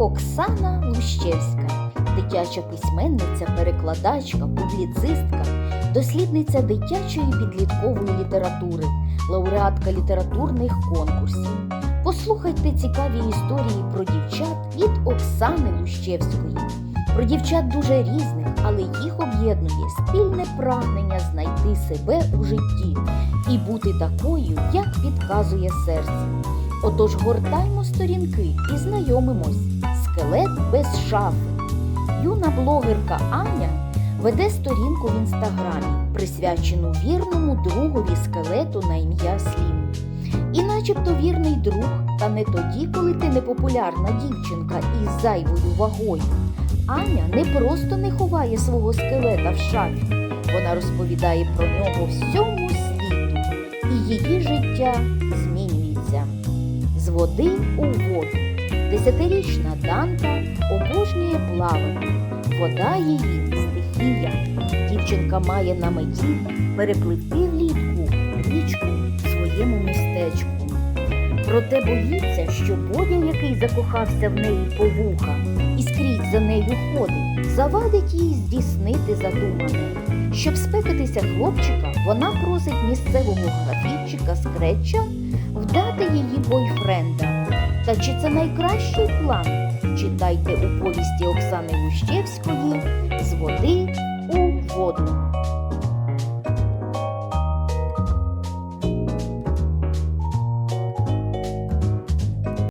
Оксана Лущевська, дитяча письменниця, перекладачка, публіцистка, дослідниця дитячої підліткової літератури, лауреатка літературних конкурсів. Послухайте цікаві історії про дівчат від Оксани Лущевської. Про дівчат дуже різних, але їх об'єднує спільне прагнення знайти себе у житті і бути такою, як підказує серце. Отож гортаймо сторінки і знайомимось. Скелет без шафи. Юна блогерка Аня веде сторінку в інстаграмі, присвячену вірному другові скелету на ім'я Слім. І начебто вірний друг, та не тоді, коли ти непопулярна дівчинка із зайвою вагою. Аня не просто не ховає свого скелета в шафі, вона розповідає про нього всьому світу, і її життя змінюється. З води у воду. Десятирічна Данка обожнює плавати. Вода її стихія. Дівчинка має на меті перепливти влітку річку в своєму містечку. Проте боїться, що Бодя, який закохався в неї по вуха і скрізь за нею ходить, завадить їй здійснити задумане. Щоб спекатися хлопчика, вона просить місцевого графітчика Скретча вдати її бойфренда. Та чи це найкращий план? Читайте у повісті Оксани Лущевської